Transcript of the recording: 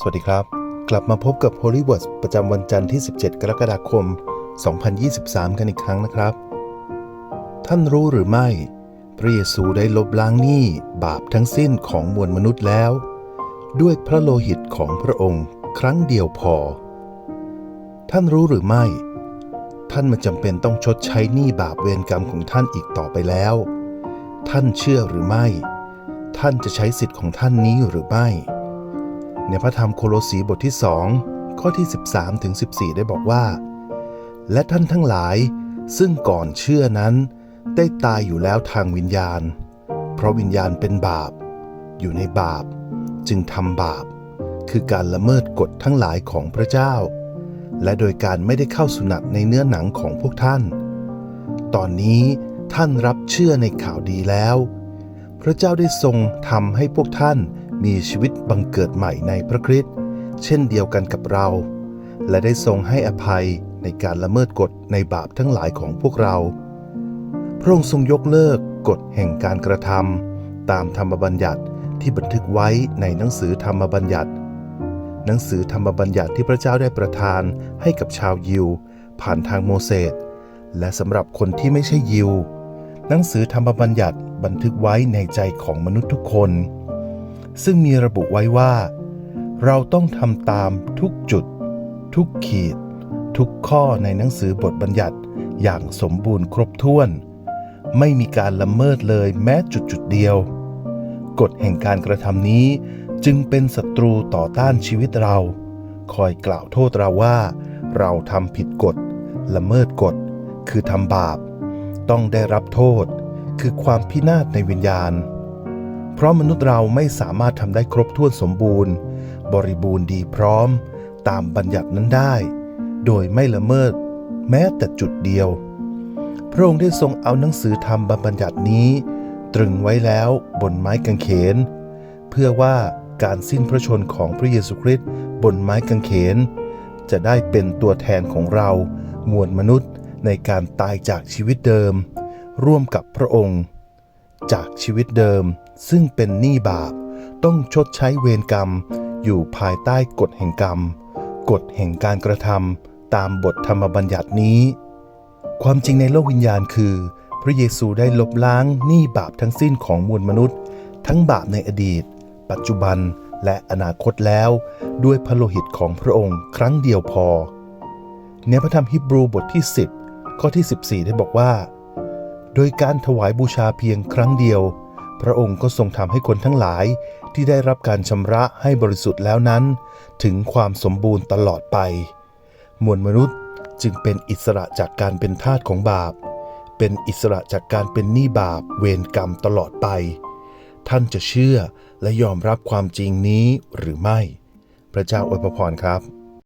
สวัสดีครับ กลับมาพบกับ Holy Words ประจำวันจันทร์ที่ 17 กรกฎาคม 2023 กันอีกครั้งนะครับ ท่านรู้หรือไม่ พระเยซูได้ลบล้างหนี้บาปทั้งสิ้นของมวลมนุษย์แล้ว ด้วยพระโลหิตของพระองค์ครั้งเดียวพอ ท่านรู้หรือไม่ ท่านไม่จำเป็นต้องชดใช้หนี้บาปเวรกรรมของท่านอีกต่อไปแล้ว ท่านเชื่อหรือไม่ ท่านจะใช้สิทธิ์ของท่านนี้หรือไม่ ในพระธรรมโคโลสีบทที่ 2 ข้อที่ 13ถึง14 ได้บอกว่า และท่านทั้งหลายซึ่งก่อนเชื่อนั้น ได้ตายอยู่แล้วทางวิญญาณ เพราะวิญญาณเป็นบาป อยู่ในบาป จึงทำบาป คือการละเมิดกฎทั้งหลายของพระเจ้า และโดยการไม่ได้เข้าสุนัตในเนื้อหนังของพวกท่าน ตอนนี้ท่านรับเชื่อในข่าวดีแล้ว พระเจ้าได้ทรงทำให้พวกท่าน มีชีวิตบังเกิดใหม่ในพระคริสต์เช่นเดียวกันกับเรา และได้ทรงให้อภัยในการละเมิดกฎในบาปทั้งหลายของพวกเรา พระองค์ทรงยกเลิกกฎแห่งการกระทำตามธรรมบัญญัติที่บันทึกไว้ในหนังสือธรรมบัญญัติ หนังสือธรรมบัญญัติที่พระเจ้าได้ประทานให้กับชาวยิว ผ่านทางโมเสสและสำหรับคนที่ไม่ใช่ยิว หนังสือธรรมบัญญัติบันทึกไว้ในใจของมนุษย์ทุกคน ซึ่งมีระบุไว้ว่า เราต้องทำตามทุกจุด ทุกขีด ทุกข้อในหนังสือบทบัญญัติอย่างสมบูรณ์ครบถ้วน ไม่มีการละเมิดเลยแม้จุดจุดเดียว กฎแห่งการกระทำนี้จึงเป็นศัตรูต่อต้านชีวิตเรา คอยกล่าวโทษเราว่า เราทำผิดกฎ ละเมิดกฎ คือทำบาป ต้องได้รับโทษ คือความพินาศในวิญญาณ เพราะมนุษย์เราไม่สามารถทำได้ครบถ้วนสมบูรณ์ บริบูรณ์ดีพร้อม ตามบัญญัตินั้นได้ โดยไม่ละเมิด แม้แต่จุดเดียว พระองค์ได้ทรงเอาหนังสือธรรมบัญญัตินี้ ตรึงไว้แล้วบนไม้กางเขน เพื่อว่าการสิ้นพระชนของพระเยซูคริสต์บนไม้กางเขน จะได้เป็นตัวแทนของเรา มวลมนุษย์ในการตายจากชีวิตเดิม ร่วมกับพระองค์ จากชีวิตเดิม ซึ่งเป็นหนี้บาป ต้องชดใช้เวรกรรม อยู่ภายใต้กฎแห่งกรรม กฎแห่งการกระทำตามบทธรรมบัญญัตินี้ ความจริงในโลกวิญญาณคือ พระเยซูได้ลบล้างหนี้บาปทั้งสิ้นของมวลมนุษย์ ทั้งบาปในอดีต ปัจจุบันและอนาคตแล้ว ด้วยพระโลหิตของพระองค์ครั้งเดียวพอ ในพระธรรมฮิบรูบทที่ 10 ข้อที่ 14 ได้บอกว่า โดยการถวายบูชาเพียงครั้งเดียว พระองค์ก็ทรงทำให้คนทั้งหลายที่ได้รับการชำระให้บริสุทธิ์แล้วนั้น ถึงความสมบูรณ์ตลอดไป มวลมนุษย์จึงเป็นอิสระจากการเป็นทาสของบาป เป็นอิสระจากการเป็นหนี้บาปเวรกรรมตลอดไป ท่านจะเชื่อและยอมรับความจริงนี้หรือไม่ พระเจ้าอวยพรครับ